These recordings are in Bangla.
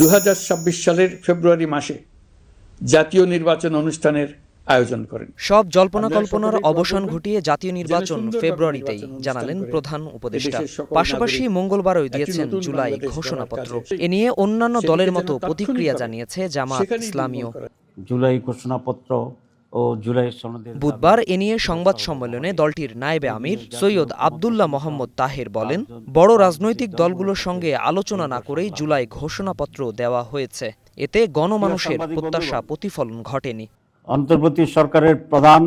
দু সালের ফেব্রুয়ারি মাসে জাতীয় নির্বাচন অনুষ্ঠানের আয়োজন করেন। সব জল্পনা কল্পনার অবসান ঘটিয়ে জাতীয় নির্বাচন ফেব্রুয়ারিতেই জানালেন প্রধান উপদেষ্টা। পাশাপাশি মঙ্গলবারও দিয়েছেন জুলাই ঘোষণাপত্র। এ নিয়ে অন্যান্য দলের মতো প্রতিক্রিয়া জানিয়েছে জামাত যায়। জুলাই ঘোষণাপত্র ও জুলাই সনদের বুধবার এ নিয়ে সংবাদ সম্মেলনে দলটির নায়েবে আমির সৈয়দ আবদুল্লাহ মোহাম্মদ তাহের বলেন বড় রাজনৈতিক দলগুলোর সঙ্গে আলোচনা না করেই জুলাই ঘোষণাপত্র দেওয়া হয়েছে। এতে গণমানুষের প্রত্যাশা প্রতিফলন ঘটেনি। অন্তর্বর্তী সরকারের প্রধান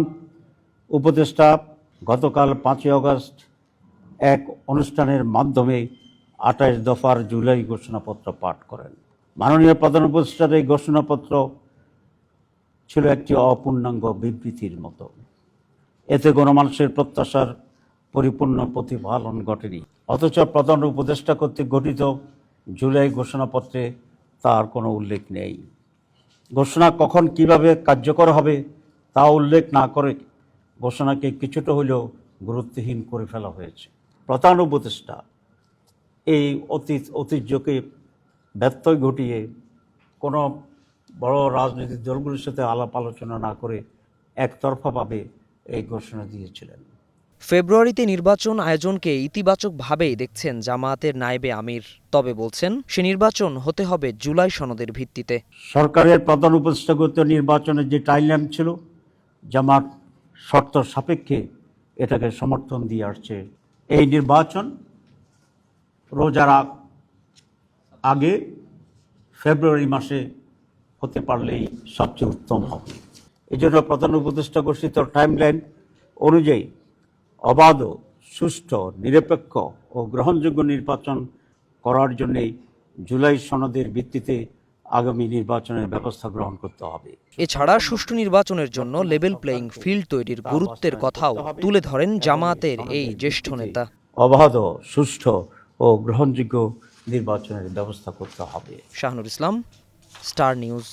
উপদেষ্টা গতকাল পাঁচই আগস্ট এক অনুষ্ঠানের মাধ্যমে আঠাশ দফার জুলাই ঘোষণাপত্র পাঠ করেন। মাননীয় প্রধান উপদেষ্টার এই ঘোষণাপত্র ছিল একটি অপূর্ণাঙ্গ বিবৃতির মতো। এতে গণমানুষের প্রত্যাশার পরিপূর্ণ প্রতিফলন ঘটেনি। অথচ প্রধান উপদেষ্টা কর্তৃক গঠিত জুলাই ঘোষণাপত্রে তার কোনো উল্লেখ নেই। ঘোষণা কখন কীভাবে কার্যকর হবে তা উল্লেখ না করে ঘোষণাকে কিছুটা হলেও গুরুত্বহীন করে ফেলা হয়েছে। প্রধান উপদেষ্টা এই অতীত ঐতিহ্যকে ব্যত্যয় ঘটিয়ে কোনো বড় রাজনৈতিক দলগুলির সাথে আলাপ আলোচনা না করে একতরফাভাবে এই ঘোষণা দিয়েছিলেন। ফেব্রুয়ারিতে নির্বাচন আয়োজনকে ইতিবাচকভাবেই দেখছেন জামায়াতের নায়েবে আমির। তবে বলছেন সে নির্বাচন হতে হবে জুলাই সনদের ভিত্তিতে। সরকারের প্রধান উপদেষ্টাগত নির্বাচনের যে টাইমলাইন ছিল জামাত শর্ত সাপেক্ষে এটাকে সমর্থন দিয়ে আসছে। এই নির্বাচন রোজার আগে ফেব্রুয়ারি মাসে হতে পারলেই সবচেয়ে উত্তম হবে। এই জন্য প্রধান উপদেষ্টা ঘোষিত টাইমলাইন অনুযায়ী অবাধ সুষ্ঠু নিরপেক্ষ ও গ্রহণযোগ্য নির্বাচন করার জন্যেই জুলাই সনদের ভিত্তিতে আগামী নির্বাচনের ব্যবস্থা গ্রহণ করতে হবে। এছাড়া সুষ্ঠু নির্বাচনের জন্য লেভেল প্লেয়িং ফিল্ড তৈরির গুরুত্বের কথাও তুলে ধরেন জামায়াতের এই জ্যেষ্ঠ নেতা। অবাধ সুষ্ঠু ও গ্রহণযোগ্য নির্বাচনের ব্যবস্থা করতে হবে। শাহনুর ইসলাম স্টার নিউজ